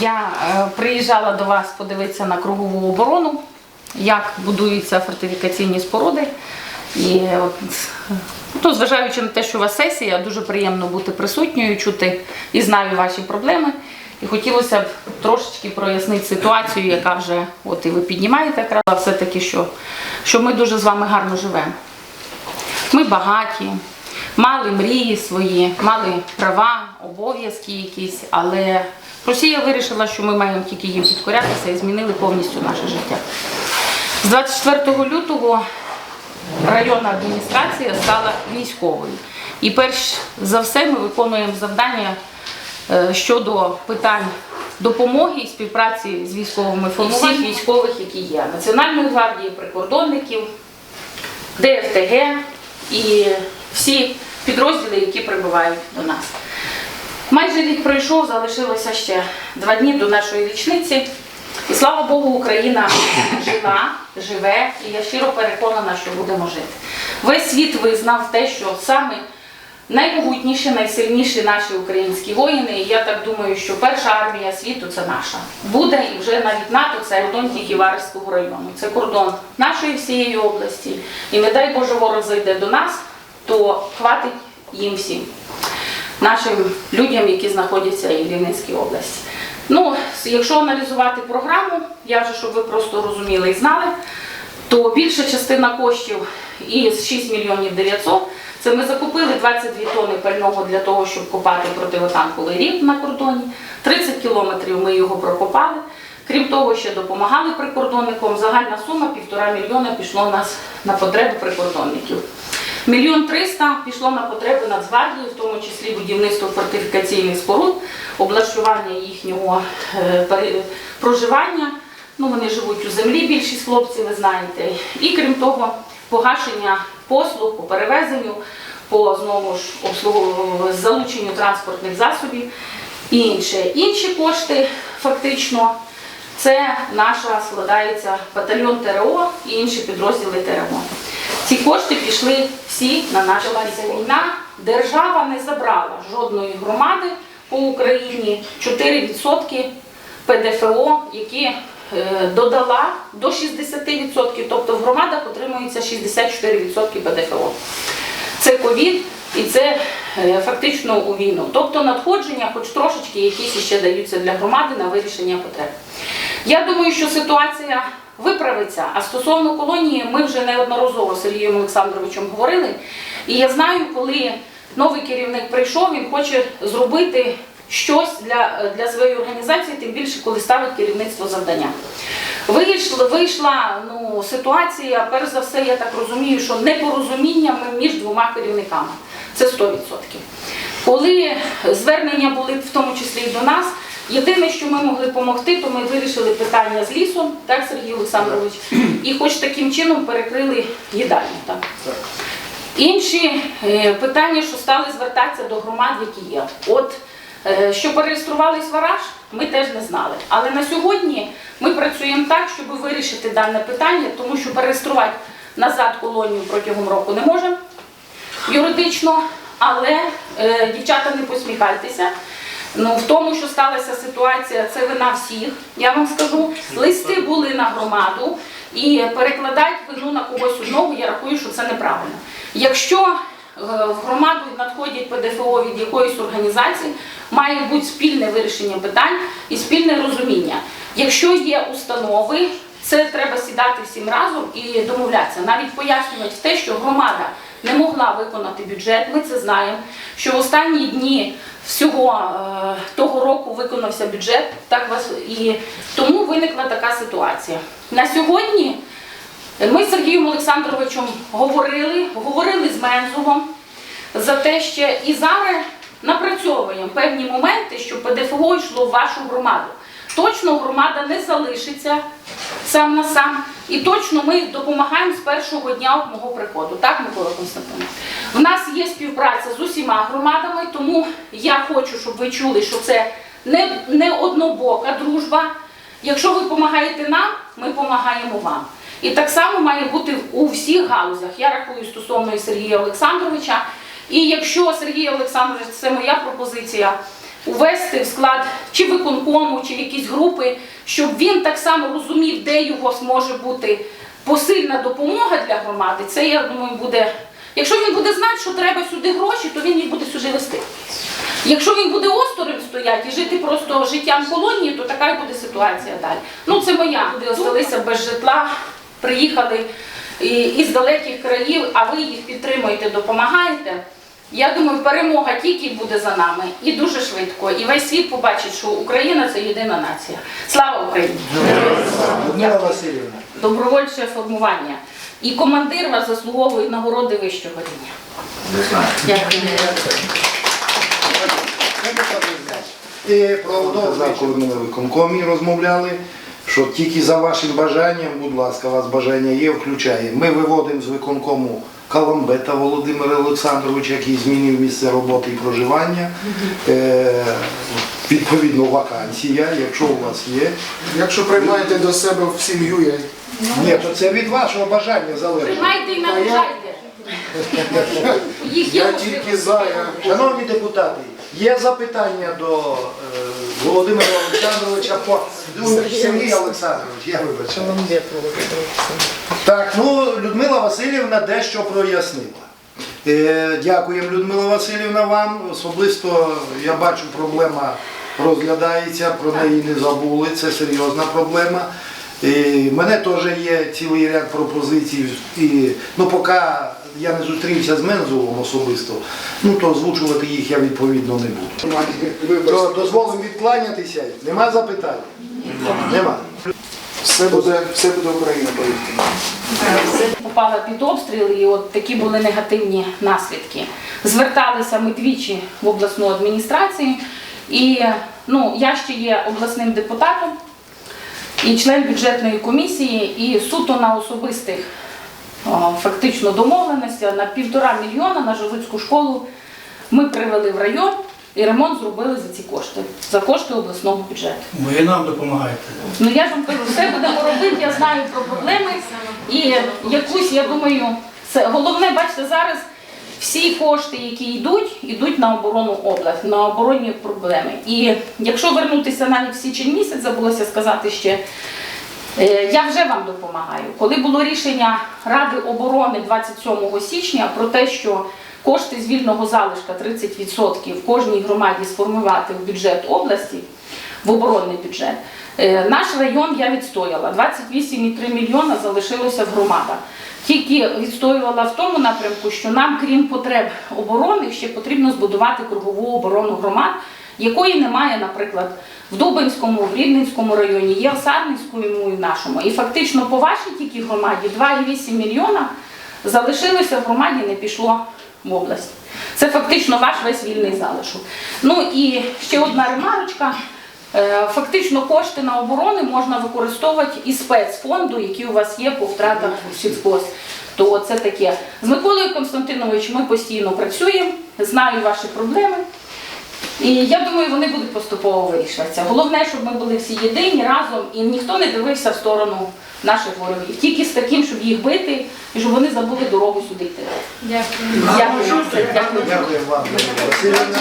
Я е, приїжджала до вас подивитися на кругову оборону, як будуються фортифікаційні споруди. І от, ну, зважаючи на те, що у вас сесія, дуже приємно бути присутньою, чути і знаю ваші проблеми. І хотілося б трошечки прояснити ситуацію, яка вже от і ви піднімаєте якраз все-таки, що, що ми дуже з вами гарно живемо. Ми багаті, мали мрії свої, мали права, обов'язки якісь, але Росія вирішила, що ми маємо тільки їм підкорятися і змінили повністю наше життя. З 24 лютого районна адміністрація стала військовою. І перш за все ми виконуємо завдання е, щодо питань допомоги і співпраці з військовими формуваннями всіх військових, які є Національної гвардії, прикордонників, ДФТГ і всі підрозділи, які прибувають до нас. Майже рік пройшов, залишилося ще два дні до нашої річниці. І слава Богу, Україна жива, живе, і я щиро переконана, що будемо жити. Весь світ визнав те, що саме наймогутніші, найсильніші наші українські воїни. І я так думаю, що перша армія світу це наша. Буде і вже навіть НАТО це кордон тільки району. Це кордон нашої всієї області. І не дай Боже ворог зайде до нас, то хватить їм всім нашим людям, які знаходяться і в Рівненській області. Ну, якщо аналізувати програму, я вже щоб ви просто розуміли і знали, то більша частина коштів із 6 мільйонів 900 це ми закупили 22 тонни пального для того, щоб копати противотанковий рів на кордоні. 30 кілометрів ми його прокопали. Крім того, ще допомагали прикордонникам. Загальна сума півтора мільйона пішло у нас на потреби прикордонників. Мільйон триста пішло на потреби Нацгвардії, в тому числі будівництво фортифікаційних споруд, облаштування їхнього е, проживання. Ну, вони живуть у землі, більшість хлопців, ви знаєте. І крім того, погашення послуг по перевезенню, по знову ж обслугу- залученню транспортних засобів і інше. Інші кошти фактично це наша складається батальйон ТРО і інші підрозділи ТРО. Ці кошти пішли всі на нашу війна. Держава не забрала жодної громади по Україні 4% ПДФО, які е, додала до 60%, тобто в громадах отримується 64% ПДФО. Це ковід і це е, фактично у війну. Тобто надходження, хоч трошечки, якісь ще даються для громади на вирішення потреб. Я думаю, що ситуація виправиться. А стосовно колонії, ми вже неодноразово з Сергієм Олександровичем говорили. І я знаю, коли новий керівник прийшов, він хоче зробити щось для, для своєї організації, тим більше, коли ставить керівництво завдання. Вийшла, вийшла ну, ситуація, перш за все, я так розумію, що непорозуміння між двома керівниками. Це 100%. Коли звернення були в тому числі і до нас, єдине, що ми могли допомогти, то ми вирішили питання з лісом, так, Сергій Олександрович, і хоч таким чином перекрили їдальню. Так. Інші е, питання, що стали звертатися до громад, які є. От е, що переєструвались в Араш, ми теж не знали. Але на сьогодні ми працюємо так, щоб вирішити дане питання, тому що переєструвати назад колонію протягом року не можемо юридично, але е, дівчата не посміхайтеся. Ну, в тому, що сталася ситуація, це вина всіх. Я вам скажу, листи були на громаду і перекладати вину на когось одного, я рахую, що це неправильно. Якщо е, в громаду надходять ПДФО від якоїсь організації, має бути спільне вирішення питань і спільне розуміння. Якщо є установи, це треба сідати всім разом і домовлятися. Навіть пояснювати те, що громада не могла виконати бюджет. Ми це знаємо. Що в останні дні всього е, того року виконався бюджет, так вас і тому виникла така ситуація. На сьогодні ми з Сергієм Олександровичем говорили, говорили з Мензовом за те ще і зараз напрацьовуємо певні моменти, щоб ПДФО йшло в вашу громаду. Точно громада не залишиться сам на сам. І точно ми допомагаємо з першого дня мого приходу. Так, Микола Константинович? В нас є співпраця з усіма громадами, тому я хочу, щоб ви чули, що це не, не однобока дружба. Якщо ви допомагаєте нам, ми допомагаємо вам. І так само має бути у всіх галузях. Я рахую стосовно Сергія Олександровича. І якщо Сергій Олександрович, це моя пропозиція, увести в склад чи виконкому, чи якісь групи, щоб він так само розумів, де його зможе бути посильна допомога для громади. Це я думаю буде. Якщо він буде знати, що треба сюди гроші, то він їх буде сюди вести. Якщо він буде осторонь стояти і жити просто життям колонії, то така й буде ситуація далі. Ну це моя. Люди осталися без житла, приїхали із далеких країв, а ви їх підтримуєте, допомагаєте. Я думаю, перемога тільки буде за нами і дуже швидко. І весь світ побачить, що Україна це єдина нація. Слава Україні! Людмила Васильівна. Добровольче формування. І командир вас заслуговує нагороди вищого рівня. Дякую. І продовжую, коли ми на виконкомі розмовляли, що тільки за вашим бажанням, будь ласка, у вас бажання є, включає. Ми виводимо з виконкому Каламбета Володимира Олександровича, який змінив місце роботи і проживання. Е, відповідно, вакансія, якщо у вас є. Якщо приймаєте до себе в сім'ю, я Ні, то це від вашого бажання залежить. Приймайте і навчайте. Я тільки за. Шановні депутати, є запитання до е, Володимира Олександровича по Сергій Олександрович, я вибачаю. Так, ну Людмила Васильівна дещо прояснила. Е, дякуємо, Людмила Васильівна, вам. Особисто я бачу, проблема розглядається, про неї не забули. Це серйозна проблема. І мене теж є цілий ряд пропозицій. І, ну, поки я не зустрівся з Мензулом особисто, ну то озвучувати їх я відповідно не буду. То дозволимо відкланятися. Нема запитань? Нема. Все буде, все буде Україна, повірте. попала під обстріл, і от такі були негативні наслідки. Зверталися ми двічі в обласну адміністрацію, і ну, я ще є обласним депутатом і член бюджетної комісії, і суто на особистих фактично домовленостях на півтора мільйона на Жилицьку школу ми привели в район. І ремонт зробили за ці кошти, за кошти обласного бюджету. Ви нам допомагаєте. Ну я ж вам кажу, все будемо робити, я знаю про проблеми. І якусь, я думаю, це головне, бачите, зараз всі кошти, які йдуть, йдуть на оборону область, на оборонні проблеми. І якщо вернутися навіть в січень місяць, забулося сказати ще. е, Я вже вам допомагаю. Коли було рішення Ради оборони 27 січня про те, що кошти з вільного залишка 30% в кожній громаді сформувати в бюджет області, в оборонний бюджет, е, наш район я відстояла. 28,3 мільйона залишилося в громадах. Тільки відстоювала в тому напрямку, що нам, крім потреб оборони, ще потрібно збудувати кругову оборону громад, якої немає, наприклад, в Дубинському, в Рівненському районі, є в Сарненському і в нашому. І фактично по вашій тільки громаді 2,8 мільйона залишилося в громаді, не пішло в область. Це фактично ваш весь вільний залишок. Ну і ще одна ремарочка. Е, Фактично кошти на оборону можна використовувати і спецфонду, які у вас є по втратах в сільськос. То це таке. З Миколою Константиновичем ми постійно працюємо, знаю ваші проблеми. І я думаю, вони будуть поступово вирішуватися. Головне, щоб ми були всі єдині разом і ніхто не дивився в сторону наших ворогів. Тільки з таким, щоб їх бити і щоб вони забули дорогу сюди йти. Дякую. Дякую. Дякую. Дякую Васильівна.